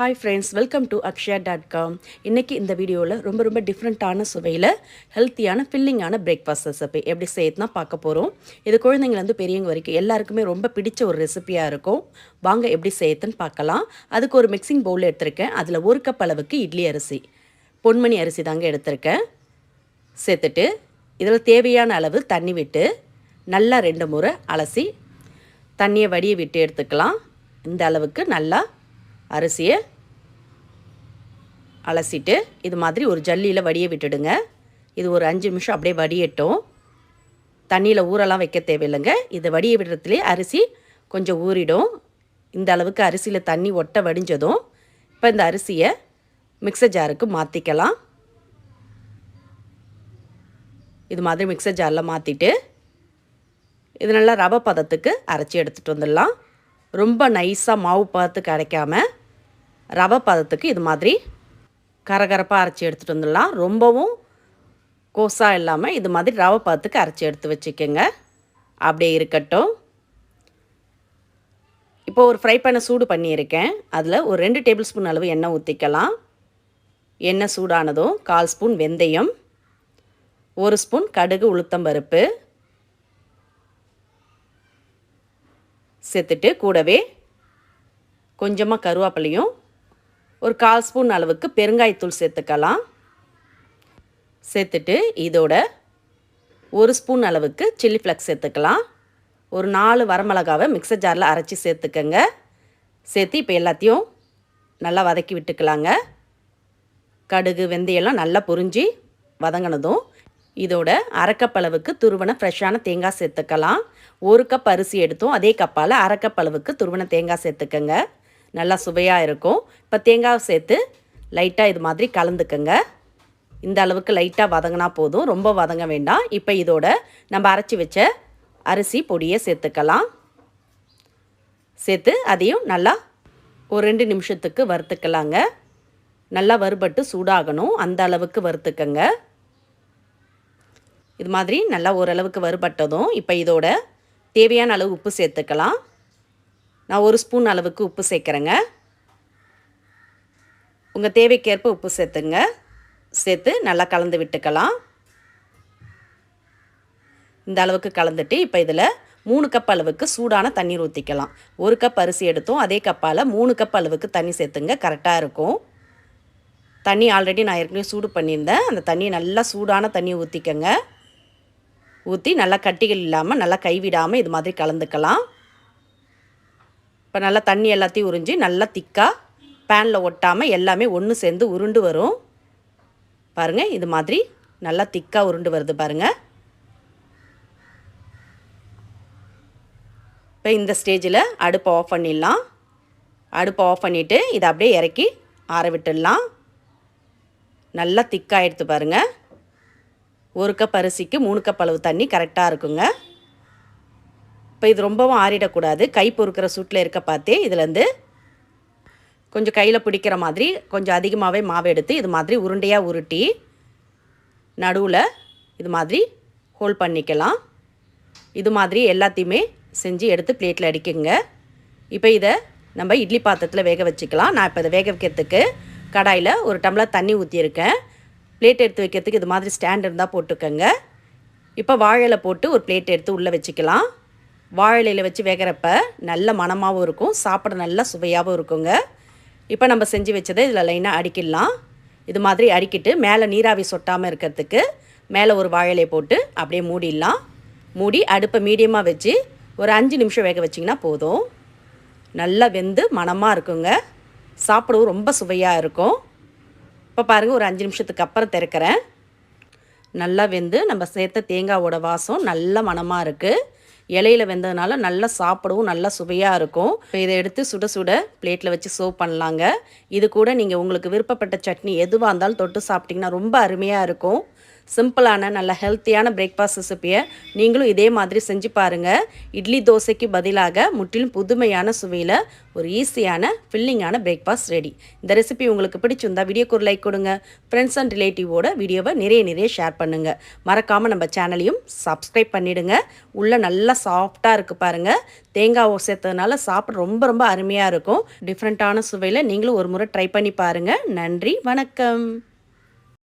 Hi friends welcome to Akshaya dot com இன்றைக்கி இந்த வீடியோவில் ரொம்ப ரொம்ப டிஃப்ரெண்ட்டான சுவையில் ஹெல்த்தியான ஃபில்லிங்கான பிரேக்ஃபாஸ்ட் ரெசிபி எப்படி செய்யறதுனா பார்க்க போகிறோம் இது குழந்தைங்கலேருந்து பெரியவங்க வரைக்கும் எல்லாருக்குமே ரொம்ப பிடிச்ச ஒரு ரெசிபியாக இருக்கும். வாங்க எப்படி செய்யறதுன்னு பார்க்கலாம். அதுக்கு ஒரு மிக்சிங் பவுல் எடுத்திருக்கேன். அதில் ஒரு கப் அளவுக்கு இட்லி அரிசி. பொன்மணி அரிசி தாங்க எடுத்திருக்கேன். சேர்த்துட்டு இதில் தேவையான அளவு தண்ணி விட்டு நல்லா ரெண்டு முறை அலசி தண்ணியை வடிய விட்டு எடுத்துக்கலாம். இந்த அளவுக்கு நல்லா அரிசியை அலசிட்டு இது மாதிரி ஒரு ஜல்லியில் வடிய விட்டுடுங்க. இது ஒரு அஞ்சு நிமிஷம் அப்படியே வடியட்டும். தண்ணியில் ஊரெல்லாம் வைக்க தேவையில்லைங்க. இது வடிய விடுறதுலேயே அரிசி கொஞ்சம் ஊறிடும். இந்த அளவுக்கு அரிசியில் தண்ணி ஒட்ட வடிஞ்சதும் இப்போ இந்த அரிசியை மிக்சர் ஜாருக்கு மாற்றிக்கலாம் இது மாதிரி மிக்சர் ஜாரில் மாற்றிட்டு இது நல்லா ரவை பதத்துக்கு அரைச்சி எடுத்துகிட்டு வந்துடலாம். ரொம்ப நைஸாக மாவு பதத்துக்கு கிடைக்காம ரவை பதத்துக்கு இது மாதிரி கரகரப்பாக அரைச்சி எடுத்துகிட்டு வந்துடலாம். ரொம்பவும் கோஸாக இல்லாமல் இது மாதிரி ரவை பதத்துக்கு அரைச்சி எடுத்து வச்சுக்கோங்க. அப்படியே இருக்கட்டும். இப்போ ஒரு ஃப்ரை பேனை சூடு பண்ணியிருக்கேன். அதில் ஒரு ரெண்டு டேபிள் ஸ்பூன் அளவு எண்ணெய் ஊற்றிக்கலாம் எண்ணெய் சூடானதும் கால் ஸ்பூன் வெந்தயம் ஒரு ஸ்பூன் கடுகு உளுத்தம்பருப்பு சேர்த்துட்டு கூடவே கொஞ்சமாக கருவேப்பிலையும் ஒரு கால் ஸ்பூன் அளவுக்கு பெருங்காயத்தூள் சேர்த்துக்கலாம். சேர்த்துட்டு இதோட ஒரு ஸ்பூன் அளவுக்கு சில்லி ஃப்ளக்ஸ் சேர்த்துக்கலாம். ஒரு நாலு வரமிளகாவை மிக்சர் ஜாரில் அரைச்சி சேர்த்துக்கங்க. சேர்த்து இப்போ எல்லாத்தையும் நல்லா வதக்கி விட்டுக்கலாங்க. கடுகு வெந்தயெல்லாம் நல்லா பொரிஞ்சு வதங்கினதும் இதோட அரைக்கப்பளவுக்கு கப் துருவன ஃப்ரெஷ்ஷான தேங்காய் சேர்த்துக்கலாம். ஒரு கப் அரிசி எடுத்தோம் அதே கப்பால் அரைக்கப்பளவுக்கு கப் துருவன தேங்காய் சேர்த்துக்கங்க. நல்லா சுவையாக இருக்கும். இப்போ தேங்காய் சேர்த்து லைட்டாக இது மாதிரி கலந்துக்கங்க. இந்த அளவுக்கு லைட்டாக வதங்கினா போதும். ரொம்ப வதங்க வேண்டாம். இப்போ இதோட நம்ம அரைச்சி வச்ச அரிசி பொடியை சேர்த்துக்கலாம். சேர்த்து அதையும் நல்லா ஒரு ரெண்டு நிமிஷத்துக்கு வறுத்துக்கலாங்க. நல்லா வறுபட்டு சூடாகணும். அந்த அளவுக்கு வறுத்துக்கங்க. இது மாதிரி நல்லா ஓரளவுக்கு வறுபட்டதும் இப்போ இதோட தேவையான அளவு உப்பு சேர்த்துக்கலாம். நான் ஒரு ஸ்பூன் அளவுக்கு உப்பு சேர்க்குறேங்க. உங்கள் தேவைக்கேற்ப உப்பு சேர்த்துங்க. சேர்த்து நல்லா கலந்து விட்டுக்கலாம். இந்த அளவுக்கு கலந்துட்டு இப்போ இதில் மூணு கப் அளவுக்கு சூடான தண்ணீர் ஊற்றிக்கலாம் ஒரு கப் அரிசி எடுத்தோம் அதே கப்பால் மூணு கப் அளவுக்கு தண்ணி சேர்த்துங்க கரெக்டாக இருக்கும். தண்ணி ஆல்ரெடி நான் ஏற்கனவே சூடு பண்ணியிருந்தேன். அந்த தண்ணியை நல்லா சூடான தண்ணி ஊற்றிக்கங்க ஊற்றி நல்லா கட்டிகள் இல்லாமல் நல்லா கைவிடாமல் இது மாதிரி கலந்துக்கலாம். இப்போ நல்லா தண்ணி எல்லாத்தையும் உறிஞ்சி நல்லா திக்காக பேனில் ஒட்டாமல் எல்லாமே ஒன்று சேர்ந்து உருண்டு வரும். பாருங்கள் இது மாதிரி நல்லா திக்காக உருண்டு வருது பாருங்கள் இப்போ இந்த ஸ்டேஜில் அடுப்பை ஆஃப் பண்ணிடலாம். அடுப்பை ஆஃப் பண்ணிவிட்டு இதை அப்படியே இறக்கி ஆற விட்டுடலாம். நல்லா திக்காக எடுத்து பாருங்கள் ஒரு கப் அரிசிக்கு மூணு கப் அளவு தண்ணி கரெக்டாக இருக்குங்க. இப்போ இது ரொம்பவும் ஆறிடக்கூடாது. கை பொறுக்கிற சூட்டில் இருக்க பார்த்தே இதுலேருந்து கொஞ்சம் கையில் பிடிக்கிற மாதிரி கொஞ்சம் அதிகமாகவே மாவு எடுத்து இது மாதிரி உருண்டையாக உருட்டி நடுவில் இது மாதிரி ஹோல் பண்ணிக்கலாம். இது மாதிரி எல்லாத்தையுமே செஞ்சு எடுத்து பிளேட்டில் அடிக்குங்க. இப்போ இதை நம்ம இட்லி பாத்திரத்தில் வேக வச்சுக்கலாம். நான் இப்போ இதை வேக வைக்கிறதுக்கு கடாயில் ஒரு டம்ளர் தண்ணி ஊற்றியிருக்கேன் பிளேட் எடுத்து வைக்கிறதுக்கு இது மாதிரி ஸ்டாண்ட் இருந்தால் போட்டுக்கோங்க. இப்போ வாழையில் போட்டு ஒரு பிளேட் எடுத்து உள்ளே வச்சுக்கலாம். வாழையில வச்சு வேகிறப்ப நல்ல மணமாகவும் இருக்கும் சாப்பிட நல்லா சுவையாகவும் இருக்குங்க. இப்போ நம்ம செஞ்சு வச்சதை இதில் லைனாக அடிக்கிடலாம். இது மாதிரி அடிக்கிட்டு மேலே நீராவி சொட்டாமல் இருக்கிறதுக்கு மேலே ஒரு வாழையிலை போட்டு அப்படியே மூடிடலாம். மூடி அடுப்பை மீடியமாக வச்சு ஒரு அஞ்சு நிமிஷம் வேக வச்சிங்கன்னா போதும். நல்லா வெந்து மணமாக இருக்குங்க. சாப்பிடவும் ரொம்ப சுவையாக இருக்கும். இப்போ பாருங்கள் ஒரு அஞ்சு நிமிஷத்துக்கு அப்புறம் திறக்கிறேன். நல்லா வெந்து நம்ம சேர்த்த தேங்காவோட வாசம் நல்ல மணமாக இருக்குது இலையில் வெந்ததுனால நல்லா சாப்பிடவும் நல்லா சுவையாக இருக்கும். இப்போ இதை எடுத்து சுட சுட பிளேட்டில் வச்சு சர்வ் பண்ணலாங்க. இது கூட நீங்கள் உங்களுக்கு விருப்பப்பட்ட சட்னி எதுவாக இருந்தாலும் தொட்டு சாப்பிட்டிங்கன்னா ரொம்ப அருமையாக இருக்கும். சிம்பிளான நல்ல ஹெல்த்தியான பிரேக்ஃபாஸ்ட் ரெசிப்பியை நீங்களும் இதே மாதிரி செஞ்சு பாருங்கள் இட்லி தோசைக்கு பதிலாக முற்றிலும் புதுமையான சுவையில் ஒரு ஈஸியான ஃபில்லிங்கான பிரேக்ஃபாஸ்ட் ரெடி இந்த ரெசிபி உங்களுக்கு பிடிச்சிருந்தா வீடியோக்கு ஒரு லைக் கொடுங்க. ஃப்ரெண்ட்ஸ் அண்ட் ரிலேட்டிவோட வீடியோவை நிறைய நிறைய ஷேர் பண்ணுங்கள் மறக்காமல் நம்ம சேனலையும் சப்ஸ்கிரைப் பண்ணிவிடுங்க உள்ளே நல்லா சாஃப்டாக இருக்குது பாருங்கள் தேங்காய் சேர்த்ததுனால சாப்பிட ரொம்ப ரொம்ப அருமையாக இருக்கும். டிஃப்ரெண்ட்டான சுவையில் நீங்களும் ஒரு முறை ட்ரை பண்ணி பாருங்கள் நன்றி வணக்கம்.